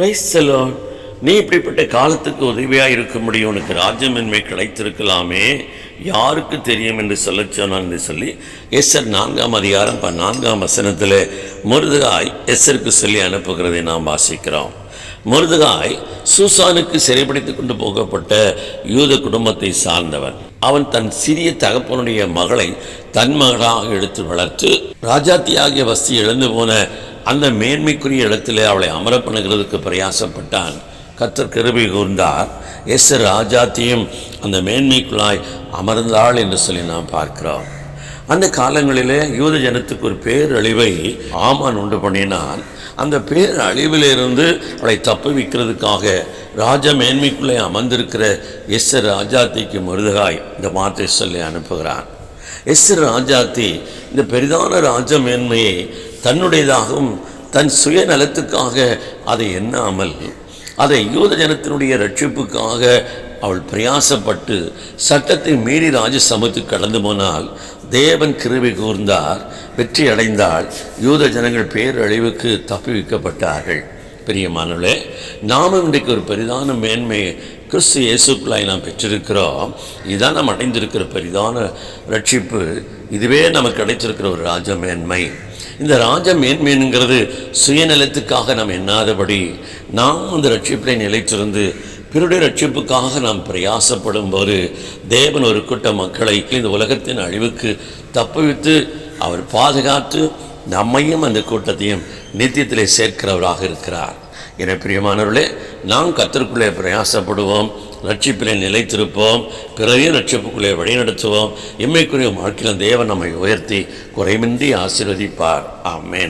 Price salon நீ இப்படிப்பட்ட காலத்துக்கு உதவியாக இருக்க முடியும். உனக்கு ராஜ்யமின்மை கிடைத்திருக்கலாமே. யாருக்கு தெரியும் என்று சொல்ல சொன்னான் என்று சொல்லி எஸ்ஆர் நான்காம் அதிகாரம் இப்போ நான்காம் வசனத்தில் முருதுகாய் எஸ்ஸருக்கு சொல்லி அனுப்புகிறதை நாம் வாசிக்கிறோம். முருதுகாய் சூசானுக்கு சிறைப்படுத்தி கொண்டு போகப்பட்ட யூத குடும்பத்தை சார்ந்தவன். அவன் தன் சிறிய தகப்பனுடைய மகளை தன் மகளாக எடுத்து வளர்த்து ராஜாத்தியாகிய வஸ்தி இழந்து போன அந்த மேன்மைக்குரிய இடத்திலே அவளை அமர பண்ணுகிறதுக்கு பிரயாசப்பட்டான். கத்தர் கிருபை கூர்ந்தார். எஸ் ராஜாத்தியும் அந்த மேன்மைக்குள்ளாய் அமர்ந்தாள் என்று சொல்லி நாம் பார்க்கிறோம். அந்த காலங்களிலே யூத ஜனத்துக்கு ஒரு பேரழிவை ஆமான் உண்டு பண்ணினான். அந்த பேரழிவிலிருந்து அவளை தப்புவிக்கிறதுக்காக ராஜ மேன்மைக்குள்ளே அமர்ந்திருக்கிற எஸ் ராஜாத்திக்கு மருதகாய் இந்த மாற்றை சொல்லி அனுப்புகிறான் எஸ் ராஜாத்தி இந்த பெரிதான ராஜ மேன்மையை தன்னுடையதாகவும் தன் சுயநலத்துக்காக அதை எண்ணாமல் அதை யூத ஜனத்தினுடைய ரட்சிப்புக்காக அவள் பிரயாசப்பட்டு சட்டத்தை மீறி ராஜ சமூகத்துக்கு கடந்து போனால் தேவன் கிருவி கூர்ந்தார். வெற்றி அடைந்தால் யூத ஜனங்கள் பேரழிவுக்கு தப்புவிக்கப்பட்டார்கள். பிரியமானவர்களே நாமும் இன்றைக்கு ஒரு பெரிதான மேன்மை கிறிஸ்து இயேசுக்குள்ளாய் நாம் பெற்றிருக்கிறோம். இதுதான் நாம் அடைந்திருக்கிற பெரிதான ரட்சிப்பு. இதுவே நமக்கு கிடைத்திருக்கிற ஒரு ராஜ மேன்மை. இந்த ராஜ மேன்மைங்கிறது சுயநலத்துக்காக நாம் எண்ணாதபடி நாம் அந்த ரட்சிப்பிலை நிலைத்திருந்து பிறருடைய ரட்சிப்புக்காக நாம் பிரயாசப்படும் போது தேவன் ஒரு கூட்ட மக்களை இந்த உலகத்தின் அழிவுக்கு தப்புவித்து அவர் பாதுகாத்து நம்மையும் அந்த கூட்டத்தையும் நித்தியத்திலே சேர்க்கிறவராக இருக்கிறார். என பிரியமானவர்களே நாம் கத்திற்குள்ளே பிரயாசப்படுவோம் ரட்சிப்பிலே நிலைத்திருப்போம் பிறரையும் ரட்சிப்புக்குள்ளே வழிநடத்துவோம். இம்மைக்குரிய வாழ்க்கையில் தேவன் நம்மை உயர்த்தி குறைமின்றி ஆசீர்வதிப்பார். ஆமேன்.